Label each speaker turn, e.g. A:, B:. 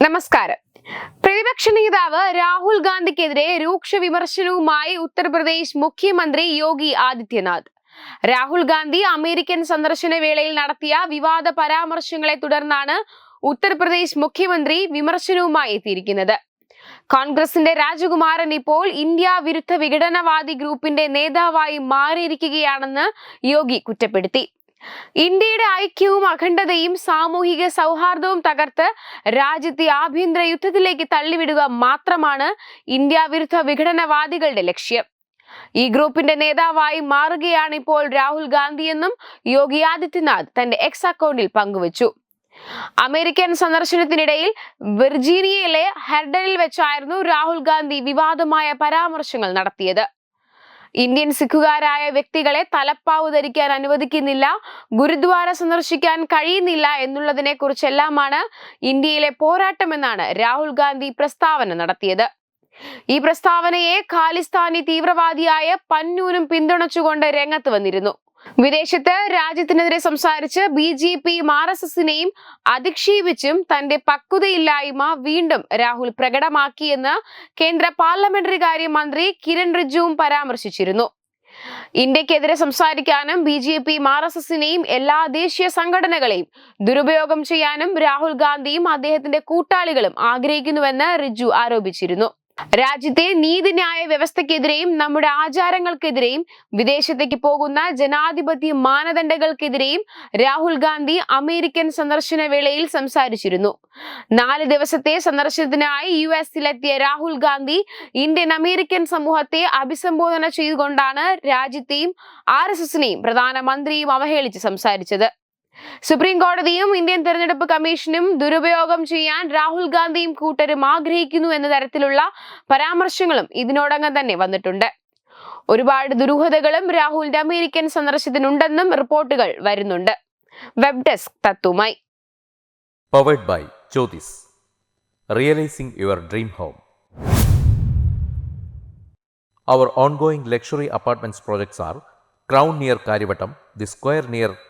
A: നമസ്കാരം. പ്രതിപക്ഷ നേതാവ് രാഹുൽ ഗാന്ധിക്കെതിരെ രൂക്ഷ വിമർശനവുമായി ഉത്തർപ്രദേശ് മുഖ്യമന്ത്രി യോഗി ആദിത്യനാഥ്. രാഹുൽ ഗാന്ധി അമേരിക്കൻ സന്ദർശന വേളയിൽ നടത്തിയ വിവാദ പരാമർശങ്ങളെ തുടർന്നാണ് ഉത്തർപ്രദേശ് മുഖ്യമന്ത്രി വിമർശനവുമായി എത്തിയിരിക്കുന്നത്. കോൺഗ്രസിന്റെ രാജകുമാരൻ ഇപ്പോൾ ഇന്ത്യ വിരുദ്ധ വിഘടനവാദി ഗ്രൂപ്പിന്റെ നേതാവായി മാറിയിരിക്കുകയാണെന്ന് യോഗി കുറ്റപ്പെടുത്തി. ഇന്ത്യയുടെ ഐക്യവും അഖണ്ഡതയും സാമൂഹിക സൗഹാർദ്ദവും തകർത്ത് രാജ്യത്തെ ആഭ്യന്തര യുദ്ധത്തിലേക്ക് തള്ളിവിടുക മാത്രമാണ് ഇന്ത്യ വിരുദ്ധ വിഘടനവാദികളുടെ ലക്ഷ്യം. ഈ ഗ്രൂപ്പിന്റെ നേതാവായി മാറുകയാണ് ഇപ്പോൾ രാഹുൽ ഗാന്ധിയെന്നും യോഗി ആദിത്യനാഥ് തന്റെ എക്സ് അക്കൗണ്ടിൽ പങ്കുവച്ചു. അമേരിക്കൻ സന്ദർശനത്തിനിടയിൽ വിർജീനിയയിലെ ഹെർഡനിൽ വെച്ചായിരുന്നു രാഹുൽ ഗാന്ധി വിവാദമായ പരാമർശങ്ങൾ നടത്തിയത്. ഇന്ത്യൻ സിഖുകാരായ വ്യക്തികളെ തലപ്പാവ് ധരിക്കാൻ അനുവദിക്കുന്നില്ല ഗുരുദ്വാര സന്ദർശിക്കാൻ കഴിയുന്നില്ല എന്നുള്ളതിനെ കുറിച്ചെല്ലാമാണ് ഇന്ത്യയിലെ പോരാട്ടമെന്നാണ് രാഹുൽ ഗാന്ധി പ്രസ്താവന നടത്തിയത്. ഈ പ്രസ്താവനയെ ഖാലിസ്ഥാനി തീവ്രവാദിയായ പന്നൂരും പിന്തുണച്ചുകൊണ്ട് രംഗത്ത് വന്നിരുന്നു. വിദേശത്ത് രാജ്യത്തിനെതിരെ സംസാരിച്ച് ബി ജെ പിയും ആർ എസ് എസിനെയും അധിക്ഷേപിച്ചും തന്റെ പക്വതയില്ലായ്മ വീണ്ടും രാഹുൽ പ്രകടമാക്കിയെന്ന് കേന്ദ്ര പാർലമെന്ററി കാര്യമന്ത്രി കിരൺ റിജുവും പരാമർശിച്ചിരുന്നു. ഇന്ത്യക്കെതിരെ സംസാരിക്കാനും ബി ജെ പിയും ആർ എസ് എസിനെയും എല്ലാ ദേശീയ സംഘടനകളെയും ദുരുപയോഗം ചെയ്യാനും രാഹുൽ ഗാന്ധിയും അദ്ദേഹത്തിന്റെ കൂട്ടാളികളും ആഗ്രഹിക്കുന്നുവെന്ന് റിജു ആരോപിച്ചിരുന്നു. രാജ്യത്തെ നീതിന്യായ വ്യവസ്ഥക്കെതിരെയും നമ്മുടെ ആചാരങ്ങൾക്കെതിരെയും വിദേശത്തേക്ക് പോകുന്ന ജനാധിപത്യ മാനദണ്ഡങ്ങൾക്കെതിരെയും രാഹുൽ ഗാന്ധി അമേരിക്കൻ സന്ദർശന വേളയിൽ സംസാരിച്ചിരുന്നു. നാല് ദിവസത്തെ സന്ദർശനത്തിനായി യു എസിലെത്തിയ രാഹുൽ ഗാന്ധി ഇന്ത്യൻ അമേരിക്കൻ സമൂഹത്തെ അഭിസംബോധന ചെയ്തുകൊണ്ടാണ് രാജ്യത്തെയും ആർ എസ് എസിനെയും പ്രധാനമന്ത്രിയും അവഹേളിച്ച് സംസാരിച്ചത്. സുപ്രീം കോടതിയും ഇന്ത്യൻ തെരഞ്ഞെടുപ്പ് കമ്മീഷനും ദുരുപയോഗം ചെയ്യാൻ രാഹുൽ ഗാന്ധിയും കൂട്ടരും ആഗ്രഹിക്കുന്നു എന്ന തരത്തിലുള്ള പരാമർശങ്ങളും ഇതിനോടകം തന്നെ വന്നിട്ടുണ്ട്. ഒരുപാട് ദുരൂഹതകളും രാഹുലിന്റെ അമേരിക്കൻ സന്ദർശനത്തിനുണ്ടെന്നും റിപ്പോർട്ടുകൾ വരുന്നുണ്ട്. Web desk തത്തുമായി.
B: Powered by Jyothis realising your dream home our ongoing luxury apartments projects are crown near Kariyavattom the square luxury